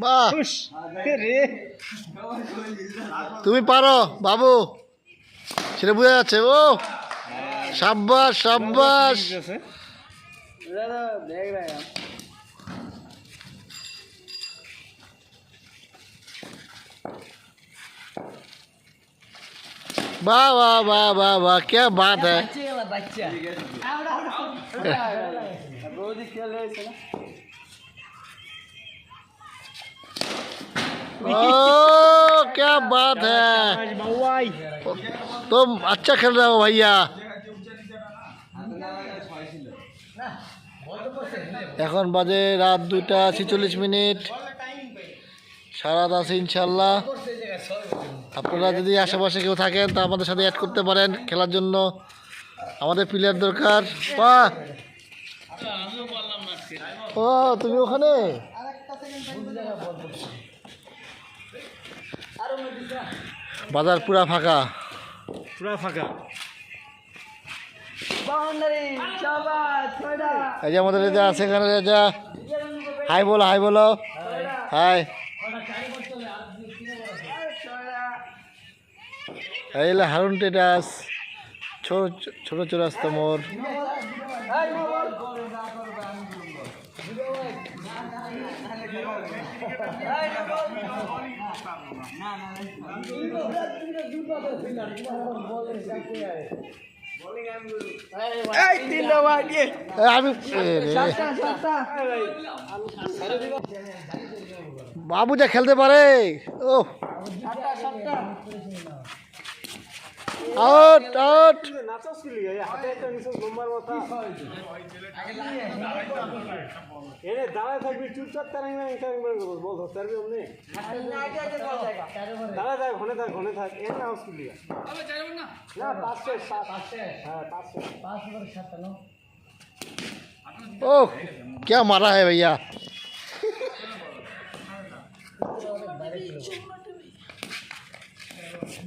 বাহ খুশ রে তুমি পারো বাবু সেটা বোঝা যাচ্ছে ও সাব্বাস সাব্বাস वाह वाह वाह वाह वाह क्या बात है ओ क्या बात है বাউাই तुम अच्छा खेल रहे हो भैया এখন বাজে রাত দুইটা ছেচল্লিশ মিনিট সারা রাত আছে ইনশাল্লাহ আপনারা যদি আশেপাশে কেউ থাকেন তা আমাদের সাথে অ্যাড করতে পারেন খেলার জন্য আমাদের প্লেয়ার দরকার বাহ ও তুমি ওখানে বাজার পুরা ফাঁকা। পুরা ফাঁকা। এই যে আমাদের রেজা আছে এখানে রেজা হাই বলো হাই বলো। হাই। এই হারুন টেটাস ছোট ছোট চোরাস্ত মোর এই, আমি এ রে। বাবু যা খেলতে পারে। ও। আউট আউট এনে দাঁড়ায় থাকবি চুপচাপ তার বল ধরতে অমনি দাঁড়ায় থাক ঘনে থাক ঘনে থাক এর না হাউস কুলিয়া না পাঁচশো সাত হ্যাঁ পাঁচশো ओह क्या मारा है भैया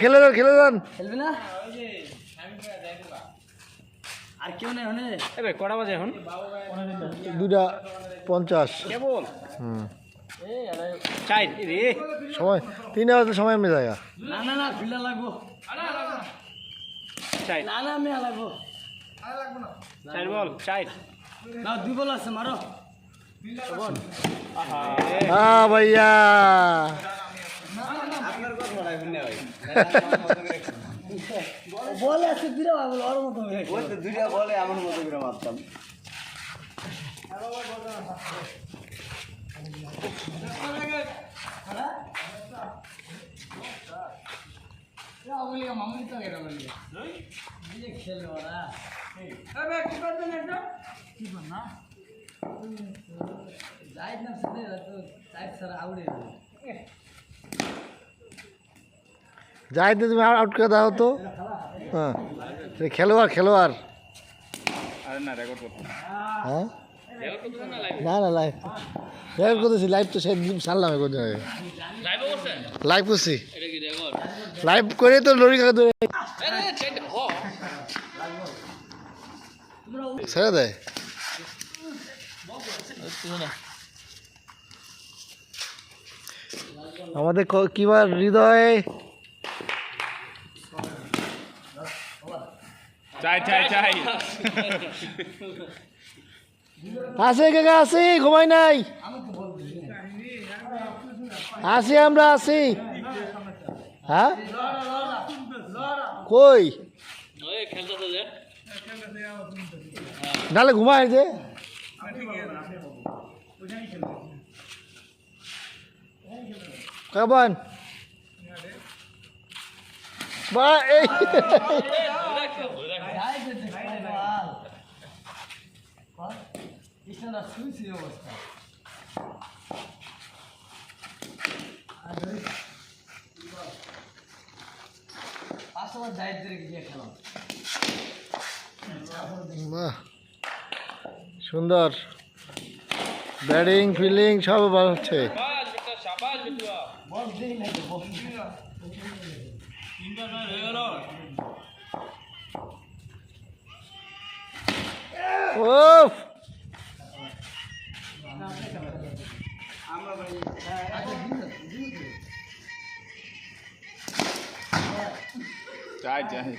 খেলে যান খেলে যান। খেলবি না? আর কেউ নেই হনে এবার কটা বাজে এখন? দুটা পঞ্চাশ। কেবল? হুম। চাই রে। সময় তিন হাজার সময় মেয়ে জায়গা না না না ফিল্ডার লাগবো। চাই। না না মেয়া লাগবো। চাই বল চাই। না দুই বল আছে মারো। হ্যাঁ ভাইয়া। বল আছে দিলে বল ওর মতো দুইটা বলে আমার মতো করে মারতাম। খেলবে না? চাই স্যার আউড়ে তুমি আউট করে দাও তো হ্যাঁ খেলোয়াড় খেলোয়াড় আরে না হ্যাঁ না না লাইভ লাইভ করতেছি লাইভ তো সেদিন সারলাম এখন লাইভ করছি লাইভ করে তো লড়ি কাকা ধরে ছেড়ে দেয় আমাদের ক- কিবার হৃদয়? চাই চাই চাই। আসে কাকা আসি ঘুমাই নাই। আসি আমরা আসি হ্যাঁ? কই? নালে ঘুমায় যে কাবান বা এই কৃষ্ণটা শুয়েছি অবস্থা আর ধরি পাঁচটা দায়িত্ব রেখে গিয়ে খেলো বাহ সুন্দর ব্যাটিং ফিল্ডিং সব ভালো হচ্ছে। বল দেই না তো বল ওফ চাই চাই